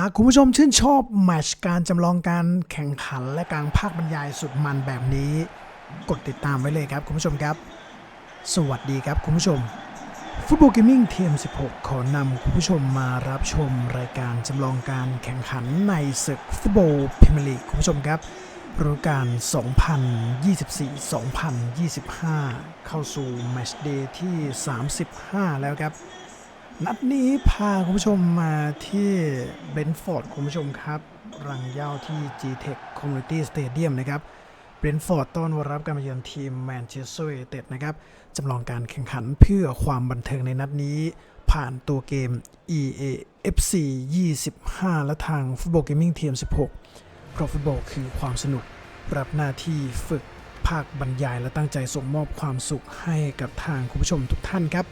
หากคุณผู้ชมชื่นชอบแมชการจำลองการแข่งขันและการภาคบรรยายสุดมันแบบนี้ กดติดตามไว้เลยครับคุณผู้ชมครับ สวัสดีครับคุณผู้ชม ฟุตบอลเกมมิ่งทีม16 ขอนำคุณผู้ชมมารับชมรายการจำลองการแข่งขันในศึกฟุตบอลพรีเมียร์ลีกคุณผู้ชมครับฤดูกาล2024-2025 เข้าสู่แมชเดย์ที่ 35 แล้วครับ นัดนี้พาคุณผู้ชมมาที่เบนฟอร์ดคุณผู้ชมครับ รังเย้าที่ G-Tech Community Stadium นะครับเบนฟอร์ดต้อนรับการมาเยือนทีมแมนเชสเตอร์ยูไนเต็ดนะครับจำลองการแข่งขันเพื่อความบันเทิงในนัดนี้ ผ่านตัวเกม EA FC 25 และทางฟุตบอลเกมมิ่งทีม 16 เพราะฟุตบอลคือความสนุก รับหน้าที่ฝึกภาคบรรยายและตั้งใจส่งมอบความสุขให้กับทางคุณผู้ชมทุกท่านครับ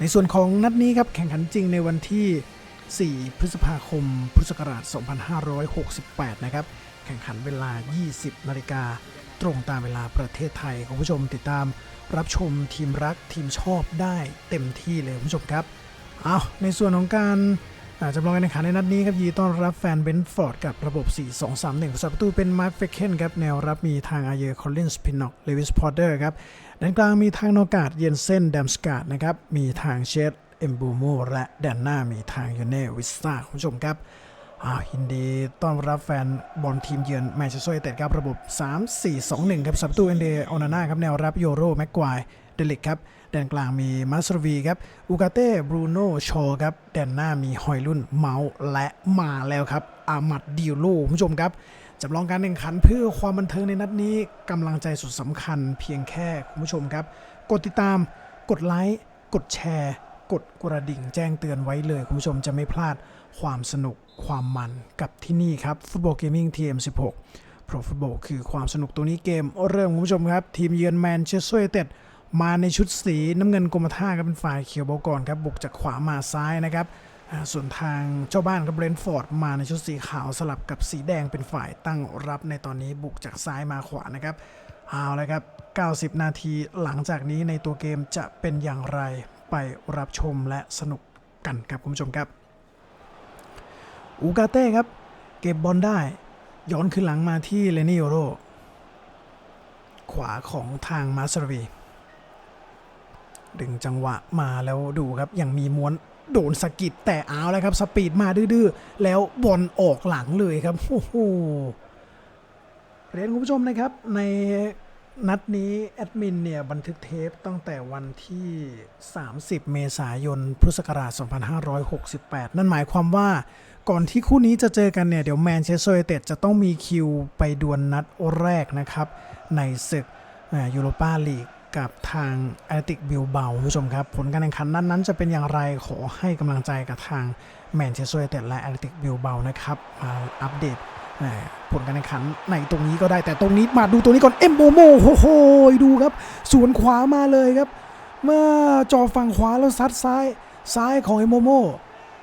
ในส่วนของนัดนี้ครับแข่งขันจริงในวันที่ 4 พฤษภาคม พุทธศักราช 2568 นะครับ แข่งขันเวลา 20 นาฬิกาตรงตามเวลาประเทศไทยคุณผู้ชมติดตามรับชมทีมรักทีมชอบได้เต็มที่เลยคุณผู้ชมครับ เอาในส่วนของการ จำลองการแข่งขันในนัดนี้ครับยีต้อนรับแฟนเบนฟอร์ดกับระบบ 4-2-3-1ผู้สาประตูเป็นมาร์คเฟคเคนครับ แนวรับมีทางอาเยอร์คอลลินส์พินน็อกเลวิสพอร์เตอร์ครับด้านกลางมีทางโนกาดเยนเซนแดมสกาดนะครับ มีทางเชดเอมบูโมและแดนหน้ามีทางยูเน่วิสตาคุณผู้ชมครับอ้าวยินดีต้อนรับแฟนบอลทีมเยือนแมนเชสเตอร์ยูไนเต็ดครับระบบ 3-4-2-1 ครับสับตูเอนเดออนาน่าครับแนวรับโยโรแม็กควายเดลิกครับ แดนกลางมีมัสรวีครับอูกาเต้บรูโน่โชครับแดนหน้ามีฮอยลุนเมาส์และมาแล้วครับอามัดดิวโลคุณผู้ชมครับจำลองการแข่งขันเพื่อความบันเทิงในนัดนี้กำลังใจสุดสำคัญเพียงแค่คุณผู้ชมครับ กดติดตามกดไลค์กดแชร์ กดกระดิ่งแจ้งเตือนไว้เลย คุณผู้ชมจะไม่พลาดความสนุกความมันกับที่นี่ครับฟุตบอลเกมมิ่งทีเอ็มสิบหกเพราะฟุตบอลคือความสนุกตัวนี้เกมเริ่มคุณผู้ชมครับ ทีมเยือนแมนเชสเตอร์ยูไนเต็ด มาในชุดสีน้ำเงินกรมท่าครับเป็นฝ่ายเขียวบอลก่อนครับบุกจากขวามาซ้ายนะครับส่วนทางเจ้าบ้านกับเบรนฟอร์ดมาในชุดสีขาวสลับกับสีแดงเป็นฝ่ายตั้งรับในตอนนี้บุกจากซ้ายมาขวานะครับเอาละครับ 90 นาทีหลังจากนี้ในตัวเกมจะเป็นอย่างไรไปรับชมและสนุกกันครับคุณผู้ชมครับอูกาเต้ครับ เก็บบอลได้ ย้อนขึ้นหลังมาที่เลนิโอโรขวาของทางมาสรวี ดึงจังหวะมาแล้วดูครับยังมีม้วนโดนสกิดแต่เอาแล้วครับ สปีดมาดื้อๆ แล้วบอลออกหลังเลยครับโอ้โหเรียนคุณผู้ชมนะครับ ในนัดนี้แอดมินเนี่ย บันทึกเทปตั้งแต่วันที่ 30 เมษายน พุทธศักราช 2568 นั่นหมายความว่าก่อนที่คู่นี้จะเจอกันเนี่ย เดี๋ยวแมนเชสเตอร์ยูไนเต็ดจะต้องมีคิวไปดวลนัดแรกนะครับ ในศึกยูโรปาลีก กับทางแอตติกบิลเบาคุณผู้ชมครับ ผลการแข่งขันนั้นนั้นจะเป็นอย่างไรขอให้กำลังใจกับทางแมนเชสเตอร์ยูไนเต็ดและแอตติกบิลเบานะครับ มาอัปเดตผลการแข่งขันในตรงนี้ก็ได้แต่ตรงนี้มาดูตัวนี้ก่อน เอ็มโบโมโอ้โหดูครับ สวนขวามาเลยครับ เมื่อจอฝั่งขวาแล้วซัดซ้ายซ้ายของเอ็มโบโม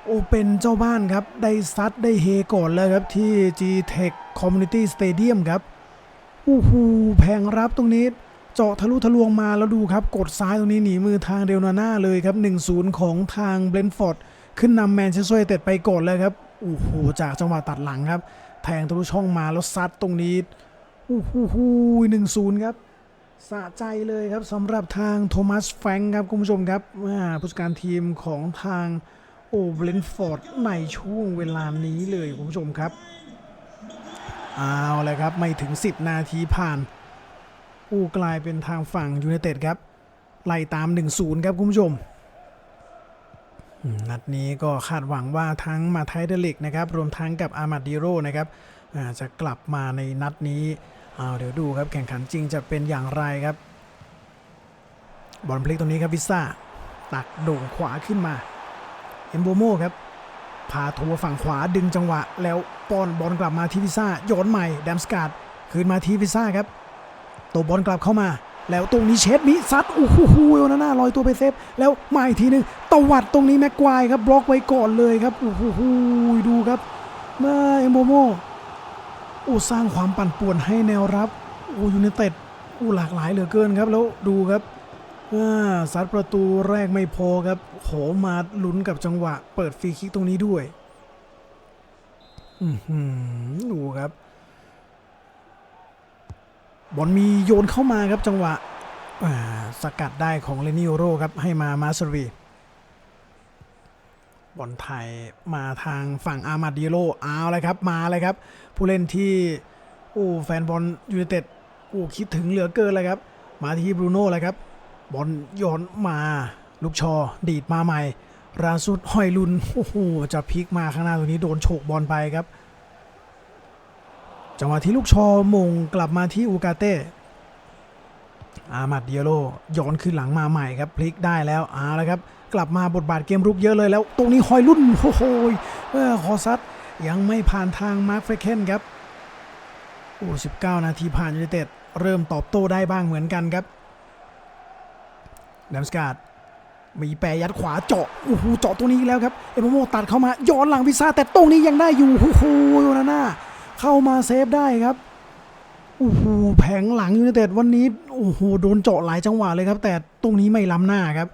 โอเป็นเจ้าบ้านครับ ได้ซัดได้เฮก่อนเลยครับที่ G-Tech Community Stadium ครับอู้หูแพงรับตรงนี้ เจาะทะลุทะลวงมาแล้วดูครับ กดซ้ายตรงนี้หนีมือทางเดลนาน่าเลยครับ 1-0 ของทางเบรนฟอร์ดขึ้นนำแมนเชสเตอร์เต็ดไปก่อนเลยครับโอ้โหจากจังหวะตัดหลังครับ แทงทะลุช่องมาแล้วซัดตรงนี้อู้หูหนึ่งศูนย์ครับสะใจเลยครับสำหรับทางโทมัสแฟงครับคุณผู้ชมครับผู้จัดการทีมของทางโอเบรนฟอร์ดในช่วงเวลานี้เลยคุณผู้ชมครับ เอาเลยครับไม่ถึง 10 นาทีผ่าน ผู้กลายเป็นทางฝั่งยูไนเต็ดครับไล่ตาม 1-0 ครับคุณผู้ชม นัดนี้ก็คาดหวังว่าทั้งมาไทเดลิกนะครับ รวมทั้งกับอามาดิโรนะครับจะกลับมาในนัดนี้เอาเดี๋ยวดูครับแข่งขันจริงจะเป็นอย่างไรครับ บอลพลิกตรงนี้ครับวิซ่า ตักโด่งขวาขึ้นมา เอ็มโบโมครับ พาทัวร์ฝั่งขวาดึงจังหวะ แล้วป้อนบอลกลับมาที่พิซ่าโยนใหม่แดมสกาดคืนมาที่พิซ่าครับ ตัวบอลกลับเข้ามา แล้วตรงนี้เชดมิซัดโอ้โหโอนาน่าลอยตัวไปเซฟ แล้วมาอีกทีหนึงตวัดตรงนี้แม็กควายครับบล็อกไว้ก่อนเลยครับโอ้โหดูครับเมื่อเอ็มโบโมโอ้สร้างความปั่นป่วนให้แนวรับโอ้ยูไนเต็ดโอ้หลากหลายเหลือเกินครับแล้วดูครับอ่าซัดประตูแรกไม่พอครับโหมาลุ้นกับจังหวะ เปิดฟรีคิกตรงนี้ด้วย อื้อหือดูครับ บอลมีโยนเข้ามาครับจังหวะสกัดได้ของเลนิโอโรครับให้มามาสรีบอลไทยมาทางฝั่งอามาดิโลเอาเลยครับมาเลยครับ ผู้เล่นที่โอ้แฟนบอลยูไนเต็ดโอ้คิดถึงเหลือเกินเลยครับ มาที่บรูโน่เลยครับ บอลโยนมาลูกชอ ดีดมาใหม่ ราสุดหอยลุนโอ้โหจะพลิกมาข้างหน้าตรงนี้โดนโฉกบอลไปครับ จังหวะที่ลูกชอมงกลับมาที่อูกาเต้อามัดเดียโลย้อนขึ้นหลังมาใหม่ครับพลิกได้แล้วเอาละครับ กลับมาบทบาทเกมรุกเยอะเลยแล้ว ตรงนี้หอยลุ่นโอ้โหเออคอซัดยังไม่ผ่านทางมาร์คเฟเคนครับโอ้19นาทีผ่านยูไนเต็ดเริ่มตอบโต้ได้บ้างเหมือนกันครับแดมสกาดมีแปรยัดขวาเจาะโอ้โหเจาะตรงนี้แล้วครับ เอโมโมตัดเข้ามาย้อนหลังพิซ่าแต่ตรงนี้ยังได้อยู่โอ้โหโยนาน่า เข้ามาเซฟได้ครับโอ้โหแผงหลังยูไนเต็ดวันนี้โอ้โหโดนเจาะหลายจังหวะเลยครับ แต่ตรงนี้ไม่ล้ำหน้าครับ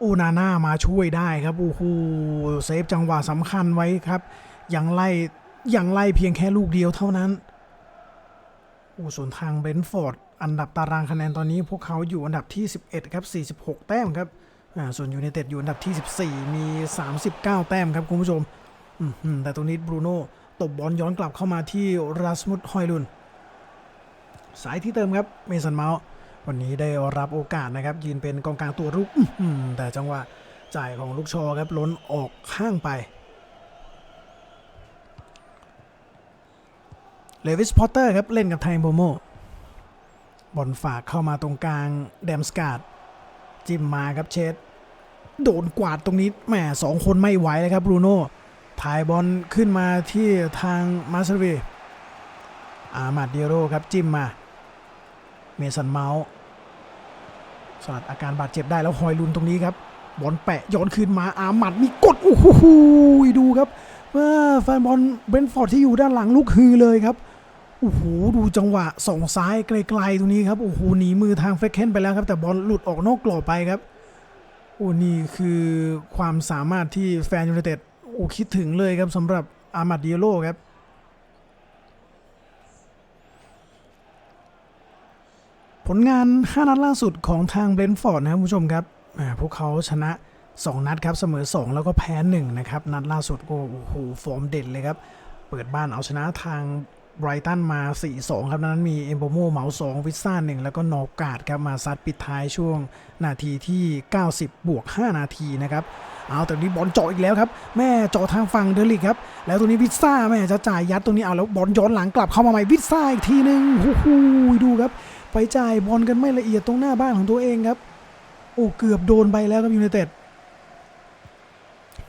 โอนาน่ามาช่วยได้ครับโอ้โหเซฟจังหวะสำคัญไว้ครับยังไล่ยังไล่เพียงแค่ลูกเดียวเท่านั้นโอ้ส่วนทางเบนท์ฟอร์ดอันดับตารางคะแนนตอนนี้พวกเขาอยู่อันดับที่ 11 ครับ 46 แต้มครับอ่าส่วนยูไนเต็ดอยู่อันดับที่ 14 มี 39 แต้มครับคุณผู้ชมอืมอืมแต่ตรงนี้บรูโน่ ตบบอลย้อนกลับเข้ามาที่ราสมุดฮอยลุน สายที่เติมครับเมสันเมาส์วันนี้ได้รับโอกาสนะครับยืนเป็นกองกลางตัวรุกแต่จังหวะจ่ายของลูกชอครับล้นออกข้างไปเลวิสพอตเตอร์ครับเล่นกับไทโบโมบอลฝากเข้ามาตรงกลางแดมสกาดจิ้มมาครับเชดโดนกวาดตรงนี้แหมสองคนไม่ไหวเลยครับบรูโน่ ถ่ายบอลขึ้นมาที่ทางมาสเวีอามาดเดียโรครับจิ้มมา เมสันเมาส์สลัดอาการบาดเจ็บได้แล้วหอยลุนตรงนี้ครับบอลแปะย้อนคืนมาอามัดมีกดโอ้โหดูครับว่าแฟนบอลเบนฟอร์ดที่อยู่ด้านหลังลุกฮือเลยครับโอ้โหดูจังหวะส่องซ้ายไกลๆตรงนี้ครับโอ้โหหนีมือทางเฟคเคนไปแล้วครับ แต่บอลหลุดออกนอกกรอบไปครับโอ้นี่คือความสามารถที่แฟนยูไนเต็ด โอ้คิดถึงเลยครับสำหรับอามัดเดิโลครับผลงาน 5 นัดล่าสุดของทางเบรนท์ฟอร์ดนะครับผู้ชมครับ พวกเขาชนะ 2 นัดครับ เสมอ 2 แล้วก็แพ้ 1 นะครับ นัดล่าสุดก็โอ้โหฟอร์มเด่นเลยครับ เปิดบ้านเอาชนะทางไบรตันมา 4-2 ครับ นั้นมีเอมโบโมเหมา 2 วิสซ่า 1 แล้วก็นอกกาดครับ มาซัดปิดท้ายช่วงนาทีที่ 90 บวก 5 นาทีนะครับ เอาแต่นี้บอลเจาะอีกแล้วครับ แม่เจาะทางฝั่งเดลิกครับ แล้วตรงนี้วิซ่าแม่จะจ่ายยัดตรงนี้เอาแล้วบอลย้อนหลังกลับเข้ามาใหม่วิซ่าอีกทีหนึ่งโอ้โหดูครับ ไปจ่ายบอลกันไม่ละเอียดตรงหน้าบ้านของตัวเองครับ โอ้เกือบโดนไปแล้วครับยูไนเต็ด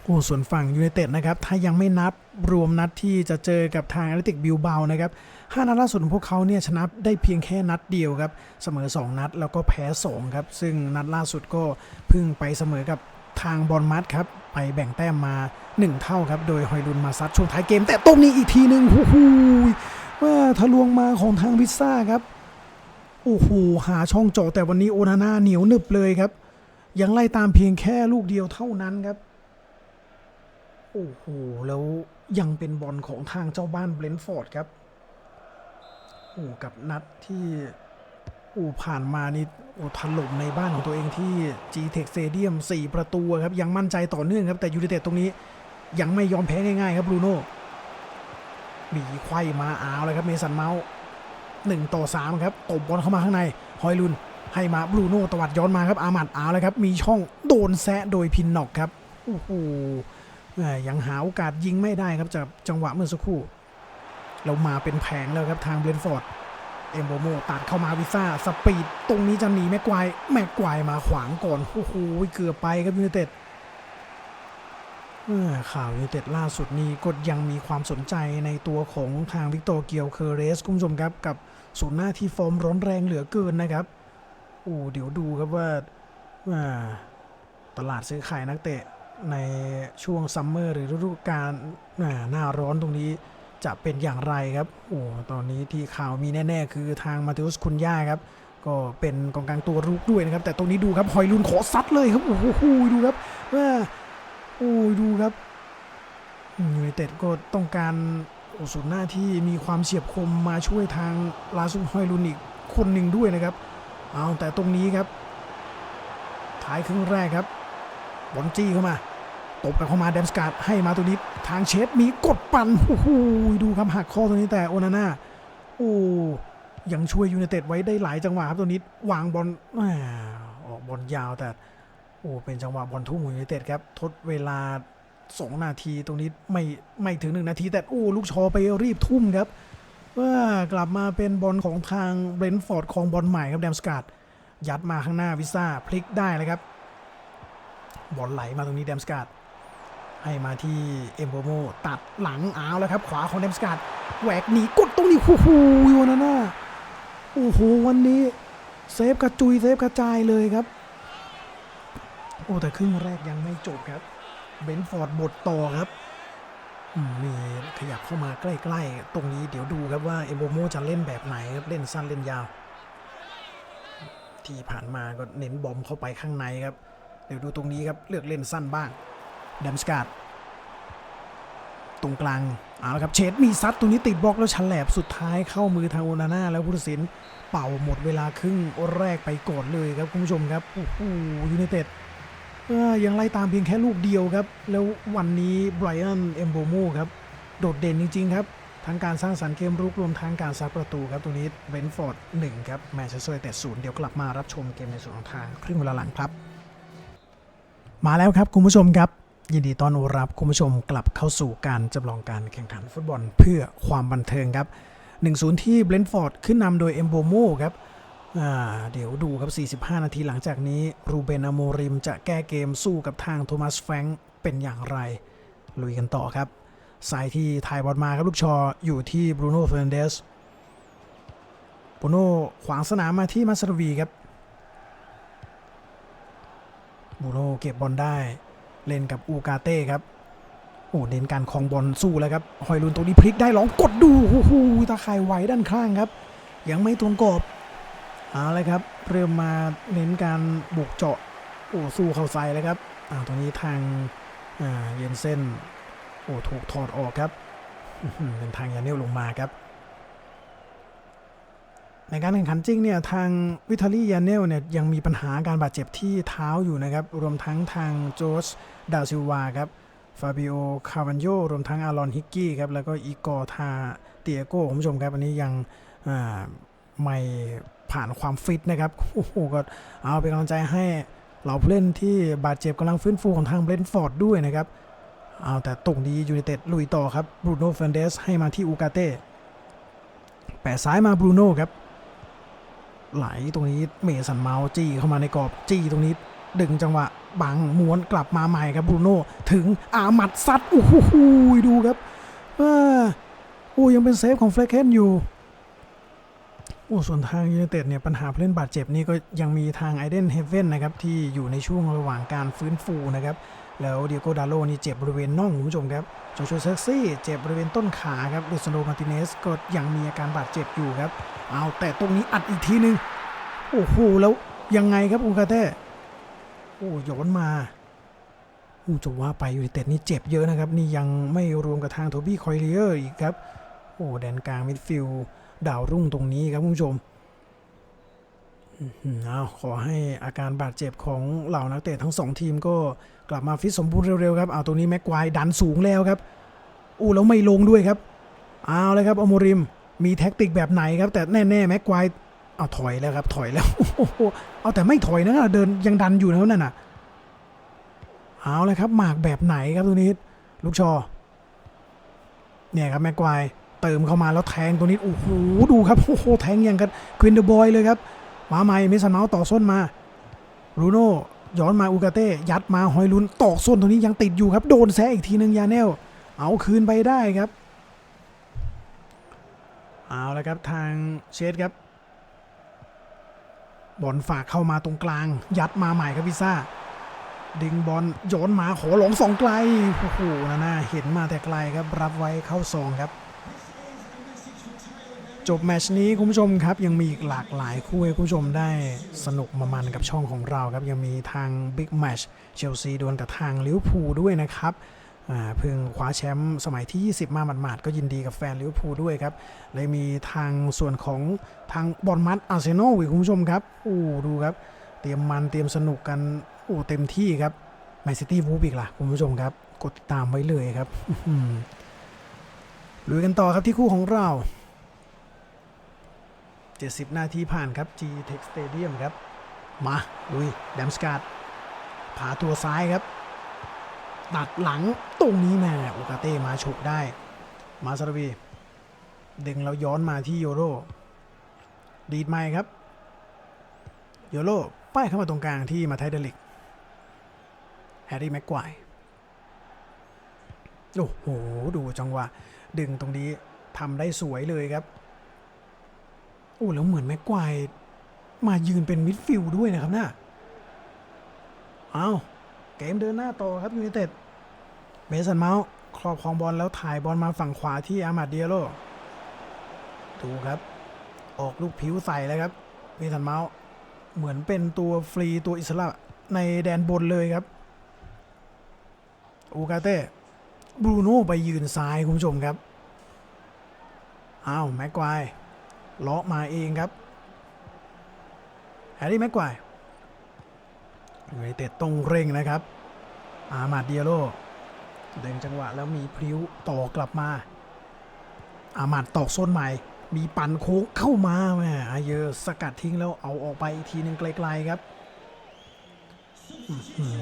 โอ้ส่วนฝั่งยูไนเต็ดนะครับ ถ้ายังไม่นับรวมนัดที่จะเจอกับทางแอตเลติกบิลเบานะครับห้านัดล่าสุดของพวกเขาเนี่ยชนะได้เพียงแค่นัดเดียวครับ เสมอ 2 นัดแล้วก็แพ้ 2 ครับ ซึ่งนัดล่าสุดก็เพิ่งไปเสมอกับ ทางบอลมัดครับ ไปแบ่งแต้มมา 1 เท่าครับ โดยฮอยลุนมาซัดช่วงท้ายเกม แต่ตรงนี้อีกทีหนึ่งโอ้โหว่าทะลวงมาของทางพิซซ่าครับ โอ้โหหาช่องจาะแต่วันนี้โอนาน่าเหนียวหนึบเลยครับ ยังไล่ตามเพียงแค่ลูกเดียวเท่านั้นครับโอ้โหแล้วยังเป็นบอลของทางเจ้าบ้านเบรนฟอร์ดครับโอ้กับนัดที่โอ้ผ่านมานี่ โอ้ถล่มในบ้านของตัวเองที่ G-Tech Stadium 4 ประตูครับ ยังมั่นใจต่อเนื่องครับ แต่ยูไนเต็ดตรงนี้ยังไม่ยอมแพ้ง่ายๆครับบรูโน่มีไขว้มาเอาเลยครับเมสันเมาส์หนึ่งต่อสามครับตบบอลเข้ามาข้างในฮอยลุนให้มาบรูโน่ตวัดย้อนมาครับอามัดเอาเลยครับ มีช่องโดนแซะโดยพินน็อกครับโอ้โหยังหาโอกาสยิงไม่ได้ครับจากจังหวะเมื่อสักครู่เรามาเป็นแผงแล้วครับทางเบรนฟอร์ด เอมโบโมตัดเข้ามาวิซ่าสปีดตรงนี้จะหนีแม็กควแม็กควมาขวางก่อนโอ้โหเกือบไปครับยูไนเต็ดข่าวยูไนเต็ดล่าสุดนี้ก็ยังมีความสนใจในตัวของทางวิกตอร์เกียวเคอเรสคุณผู้ชมครับ กับศูนย์หน้าที่ฟอร์มร้อนแรงเหลือเกินนะครับโอ้เดี๋ยวดูครับว่าตลาดซื้อขายนักเตะในช่วงซัมเมอร์หรือฤดูกาลหน้าร้อนตรงนี้ จะเป็นอย่างไรครับโอ้ตอนนี้ที่ข่าวมีแน่ๆ คือทางมาเทอุสคุนย่าครับ ก็เป็นกองกลางตัวรุกด้วยนะครับ แต่ตรงนี้ดูครับหอยลุนขอซัดเลยครับโอ้โหดูครับว่าโอ้ยดูครับยูไนเต็ดก็ต้องการโอ้สุดหน้าที่มีความเฉียบคมมาช่วยทางลาซุฮอยลุนอีกคนหนึ่งด้วยนะครับเอาแต่ตรงนี้ครับท้ายครึ่งแรกครับบอลจี้เข้ามา ตบกันเข้ามาเดมสการ์ดให้มาตัวนี้ทางเชฟมีกดปั่นโอ้โหดูครับหักข้อตัวนี้แต่โอนาน่าโอ้ยังช่วยยูไนเต็ดไว้ได้หลายจังหวะครับตัวนี้วางบอลออกบอลยาวแต่โอ้เป็นจังหวะบอลทุ่มของยูไนเต็ดครับทดเวลา 2 นาทีตรงนี้ไม่ไม่ถึง 1 นาที แต่โอ้ลูกชอไปรีบทุ่มครับว่ากลับมาเป็นบอลของทางเบรนท์ฟอร์ดของบอลใหม่ครับแดมสกาดยัดมาข้างหน้าวิซ่าพลิกได้เลยครับบอลไหลมาตรงนี้แดมสกาด ให้มาที่เอมโบโมตัดหลังอ้าวแล้วครับ ขวาของแดมสการ์ดแหวกหนีกดตรงนี้โอ้โหวันนั้นน่ะโอ้โหวันนี้เซฟกระจุยเซฟกระจายเลยครับ โอ้แต่ครึ่งแรกยังไม่จบครับ เบนฟอร์ดบทต่อครับมนี่ขยับเข้ามาใกล้ๆ ตรงนี้เดี๋ยวดูครับว่าเอโบโมจะเล่นแบบไหนครับเล่นสั้นเล่นยาว ที่ผ่านมาก็เน้นบอมเข้าไปข้างในครับ เดี๋ยวดูตรงนี้ครับเลือกเล่นสั้นบ้าง ดัมสการ์ดตรงกลางเอาละครับเชดมีซัดตรงนี้ติดบล็อกแล้วฉลบสุดท้ายเข้ามือทางโอนาน่าแล้วผู้ตัดสินเป่าหมดเวลาครึ่งแรกไปก่อนเลยครับคุณผู้ชมครับโอ้โหยูไนเต็ดเอ่อยังไล่ตามเพียงแค่ลูกเดียวครับ แล้ววันนี้ไบรอันเอมโบโมครับโดดเด่นจริง ๆ ครับ ทั้งการสร้างสรรค์เกมรุกรวมทั้งการซัดประตูครับตรงนี้เบนฟอร์ด1ครับแมนเชสเตอร์ยูไนเต็ดศูนย์เดี๋ยวกลับมารับชมเกมในส่วนของทางครึ่งเวลาหลังครับ มาแล้วครับคุณผู้ชมครับ ยินดีต้อนรับคุณผู้ชมกลับเข้าสู่การจำลองการแข่งขันฟุตบอลเพื่อความบันเทิงครับ 1-0 ที่เบรนฟอร์ดขึ้นนำโดยเอมโบโมครับเดี๋ยวดูครับ 45 นาทีหลังจากนี้รูเบนอโมริมจะแก้เกมสู้กับทางโทมัสแฟงเป็นอย่างไร ลุยกันต่อครับ สายที่ถ่ายบอลมาครับ ลูกชออยู่ที่บรูโน่เฟรนเดสบรูโน่ขวางสนามมาที่มัสรวีครับบรูโน่เก็บบอลได้ เล่นกับอูกาเต้ครับโอ้เน้นการคลองบอลสู้แล้วครับหอยลุนตรงนี้พลิกได้ลองกดดูโอ้โหตาข่ายไหวด้านข้างครับ ยังไม่ตรงกรอบเอาเลยครับ เริ่มมาเน้นการบุกเจาะโอ้สู้เข้าใส่เลยครับอ่าตรงนี้ทางอ่าเยนเซนโอ้ถูกถอดออกครับเป็นทางยาเนลลงมาครับ ในการแข่งขันจริงเนี่ยทางวิทาลียานเนลเนี่ยยังมีปัญหาการบาดเจ็บที่เท้าอยู่นะครับ รวมทั้งทางโจสดาซิลวาครับฟาบิโอคาวันโยรวมทั้งอารอนฮิกกี้ครับแล้วก็อีกอทาเตียโก้คุณผู้ชมครับ อันนี้ยังไม่ผ่านความฟิตนะครับโอ้โหก็เอาเป็นกำลังใจให้เหล่าผู้เล่นที่บาดเจ็บกำลังฟื้นฟูของทางเบรนท์ฟอร์ดด้วยนะครับเอาแต่ตรงนี้ยูไนเต็ดลุยต่อครับบรูโน่เฟรนเดสให้มาที่อูกาเต้แปะซ้ายมาบรูโน่ครับ ไหลตรงนี้เมสันเมาจี้เข้ามาในกรอบจี้ตรงนี้ ดึงจังหวะบังม้วนกลับมาใหม่ครับบรูโน่ถึงอามัดซัดโอ้โหดูครับอ่าโอ้ยังเป็นเซฟของเฟลเคนอยู่โอ้ส่วนทางยูไนเต็ดเนี่ยปัญหาผู้เล่นบาดเจ็บนี่ก็ยังมีทางไอเดนเฮเว่นนะครับที่อยู่ในช่วงระหว่างการฟื้นฟูนะครับ แล้วเดียโกดาโลนี่เจ็บบริเวณน่องคุณผู้ชมครับโจชัวเซกซี่เจ็บบริเวณต้นขาครับเดซโนมาติเนสก็ยังมีอาการบาดเจ็บอยู่ครับ เอาแต่ตรงนี้อัดอีกทีนึง โอ้โหแล้วยังไงครับอูกาเต้โอ้ย้อนมาอู้จะว่าไปยูไนเต็ดนี่เจ็บเยอะนะครับ นี่ยังไม่รวมกับทางโทบี้คอยเลียร์อีกครับ โอ้แดนกลางมิดฟิลด์ดาวรุ่งตรงนี้ครับคุณผู้ชมอื้อหือเอาขอให้อาการบาดเจ็บของเหล่านักเตะทั้งสองทีมก็ กลับมาฟิตสมบูรณ์เร็วๆครับเอาตรงนี้แม็กควายดันสูงแล้วครับอู้แล้วไม่ลงด้วยครับเอาเลยครับอโมริมมีแท็กติกแบบไหนครับ แต่แน่ๆแม็กควายเอาถอยแล้วครับถอยแล้วโอ้โหเอาแต่ไม่ถอยนะเดินยังดันอยู่นะนั่นน่ะเอาเลยครับหมากแบบไหนครับตัวนี้ลูกชอเนี่ยครับแม็กควายเติมเข้ามาแล้วแทงตัวนี้โอ้โหดูครับโอ้โหแทงอย่างกันควินเดอร์บอยเลยครับมาใหม่เมสันเมาส์ต่อส้นมารูโน่ ย้อนมาอูกาเต้ยัดมาหอยลุนตอกส้นตัวนี้ยังติดอยู่ครับ โดนแซะอีกทีหนึ่งยาเนลเอาคืนไปได้ครับ เอาละครับทางเชดครับ บอลฝากเข้ามาตรงกลาง ยัดมาใหม่ครับพิซซ่าดึงบอลโยนมาขอหลงสองไกลโอ้โหนะน่าเห็นมาแต่ไกลครับ รับไว้เข้าซองครับ จบแมชนี้คุณผู้ชมครับ ยังมีอีกหลากหลายคู่ให้คุณผู้ชมได้สนุกมามันกับช่องของเราครับ ยังมีทางบิ๊กแมตชเชลซีดวลกับทางลิเวอร์พูลด้วยนะครับเพิ่งคว้าแชมป์สมัยที่ 20 มาหมาดๆก็ยินดีกับแฟนลิเวอร์พูลด้วยครับเลยมีทางส่วนของทางบอลมัดอาร์เซนอลอีกคุณผู้ชมครับโอ้ดูครับ เตรียมมันเตรียมสนุกกันโอ้เต็มที่ครับแมนซิตี้วูฟอีกล่ะคุณผู้ชมครับ กดติดตามไว้เลยครับลุยกันต่อครับที่คู่ของเรา 70 นาทีผ่านครับ G Tech Stadium ครับ มาลุยแดมสการ์ดผาตัวซ้ายครับ ตัดหลังตรงนี้แม่โอกาเต้มาฉกได้ มาซาราวีดึงแล้วย้อนมาที่โยโรดีดไม่ครับ โยโรป้ายเข้ามาตรงกลางที่มาไทเดลิกแฮร์รี่แม็กควายโอ้โห ดูจังหวะ ดึงตรงนี้ทำได้สวยเลยครับ โอ้แล้วเหมือนแม็กควายมายืนเป็นมิดฟิลด์ด้วยนะครับน่ะเอาเกมเดินหน้าต่อครับยูไนเต็ดเมสันเมาส์ครอบครองบอลแล้วถ่ายบอลมาฝั่งขวาที่อามาดเดียโลดูครับ ออกลูกผิวใส่แล้วครับเมสันเมาส์เหมือนเป็นตัวฟรีตัวอิสระในแดนบนเลยครับอูกาเต้บรูโน่ไปยืนซ้ายคุณผู้ชมครับอ้าวแม็กควาย เลาะมาเองครับแฮร์รี่แม็กควายยูไนเต็ดต้องเร่งนะครับ อามาดเดียโลดึงจังหวะแล้วมีพริ้วต่อกลับมา อามาดตอกโซนใหม่ มีปั่นโค้งเข้ามาแม่อาเยอสกัดทิ้งแล้วเอาออกไปอีกทีหนึ่งไกลๆครับ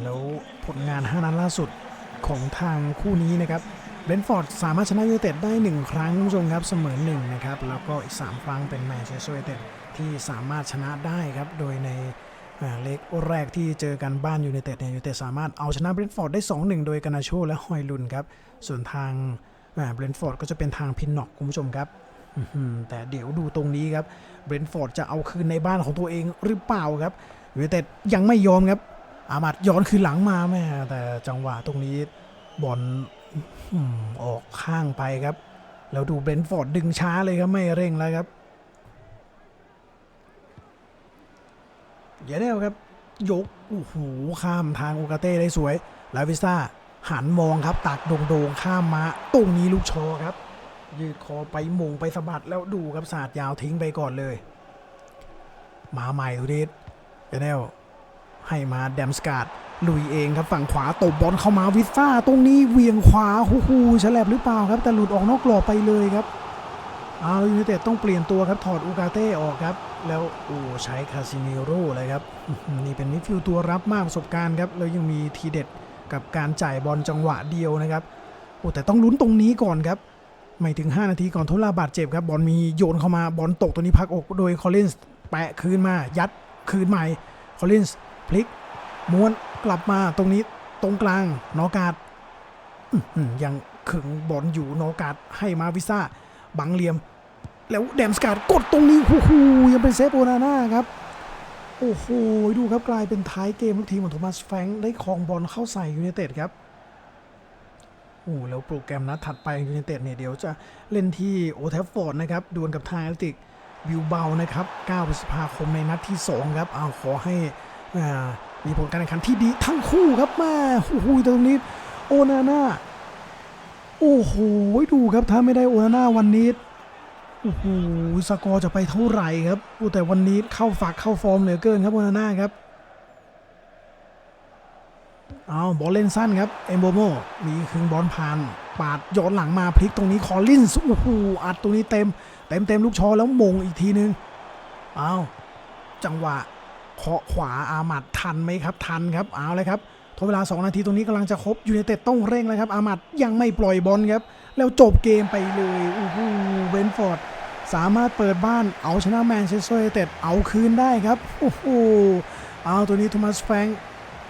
แล้วผลงาน5นัดล่าสุดของทางคู่นี้นะครับ เบนฟอร์ดสามารถชนะยูไนเต็ดได้ 1 ครั้งคุณผู้ชมครับเสมอ1นะครับแล้วก็อีก 3 ครั้งเป็นแมนเชสเตอร์ยูไนเต็ดที่สามารถชนะได้ครับโดยในเล็กแรกที่เจอกันบ้านยูไนเต็ดเนี่ยยูไนเต็ดสามารถเอาชนะเบรนฟอร์ดได้ 2-1 โดยกานาโชและฮอยลุนครับส่วนทางเบรนฟอร์ดก็จะเป็นทางพินน็อกคุณผู้ชมครับแต่เดี๋ยวดูตรงนี้ครับเบรนฟอร์ดจะเอาคืนในบ้านของตัวเองหรือเปล่าครับยูไนเต็ดยังไม่ยอมครับอามัดย้อนคืนหลังมาแม่แต่จังหวะตรงนี้บอล ออกข้างไปครับ แล้วดูเบรนท์ฟอร์ดดึงช้าเลยครับ ไม่เร่งแล้วครับเยเนลครับ ยกโอ้โหข้ามทางโอกาเต้ได้สวย ลาวิซ่าหันมองครับ ตักโด่งๆข้ามมาตรงนี้ลูกชอครับ ยืดคอไปมงไปสะบัดแล้วดูครับศาสาดยาวทิ้งไปก่อนเลยมาใหม่ดูดิเยเนลให้มาแดมสการ์ด ลุยเองครับฝั่งขวาตบบอลเข้ามาวิซ่าตรงนี้เวียงขวาฮูฮูฉลับหรือเปล่าครับ แต่หลุดออกนอกกรอบไปเลยครับเอายูไนเต็ดต้องเปลี่ยนตัวครับถอดอูกาเต้ออกครับ แล้วโอ้ใช้คาซิเมโร่เลยครับ นี่เป็นมิดฟิลด์ตัวรับมากประสบการณ์ครับ แล้วยังมีทีเด็ดกับการจ่ายบอลจังหวะเดียวนะครับโอ้แต่ต้องลุ้นตรงนี้ก่อนครับ ไม่ถึง 5 นาทีก่อนทุลาบาดเจ็บครับบอลมีโยนเข้ามาบอลตกตัวนี้พักอกโดยคอลลินส์แปะคืนมายัดคืนใหม่คอลลินส์พลิก ม้วนกลับมาตรงนี้ตรงกลางนอกาดยังขึงบอลอยู่นอกาดให้มาวิซ่าบังเหลี่ยม แล้วแดมสกาดกดตรงนี้โอ้โหยังเป็นเซฟโอนาน่าครับโอ้โหดูครับกลายเป็นท้ายเกมลูกทีมของโทมัสแฟงได้ครองบอลเข้าใส่ยูไนเต็ดครับโอ้แล้วโปรแกรมนัดถัดไปยูไนเต็ดเนี่ยเดี๋ยวจะเล่นที่โอแทฟฟอร์ดนะครับดวลกับทางแอตเลติกบิวเบานะครับ 9 พฤษภาคมในนัดที่ 2 ครับเอาขอให้อ่า มีผลการแข่งขันที่ดีทั้งคู่ครับแม่โอ้โหตรงนี้โอนาน่าโอ้โหดูครับถ้าไม่ได้โอนาน่าวันนี้โอ้โหสกอร์จะไปเท่าไหร่ครับโอ้แต่วันนี้เข้าฝักเข้าฟอร์มเหลือเกินครับโอนาน่าครับเอาบอลเล่นสั้นครับเอมโบโมมีคึงบอลผ่าน ปาดย้อนหลังมาพลิกตรงนี้คอลลินส์โอ้โหอัดตรงนี้เต็ม เต็มเต็มลูกชอแล้วมงอีกทีนึงเอาจังหวะ เคาะขวาอามัดทันไหมครับทันครับเอาเลยครับทดเวลา 2 นาทีตรงนี้กำลังจะครบยูไนเต็ดต้องเร่งแล้วครับ อามัดยังไม่ปล่อยบอลครับ แล้วจบเกมไปเลยโอ้โหเวนฟอร์ดสามารถเปิดบ้านเอาชนะแมนเชสเตอร์ยูไนเต็ดเอาคืนได้ครับโอ้โหเอาตัวนี้โทมัสแฟง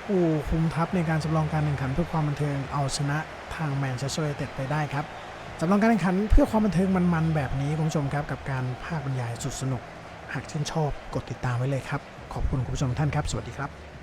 โอ้คุมทัพในการจำลองการแข่งขันเพื่อความบันเทิงเอาชนะทางแมนเชสเตอร์ยูไนเต็ดไปได้ครับจำลองการแข่งขันเพื่อความบันเทิงมันๆแบบนี้คุณผู้ชมครับกับการภาคบรรยายสุดสนุก หากชื่นชอบกดติดตามไว้เลยครับ ขอบคุณคุณผู้ชมท่านครับ สวัสดีครับ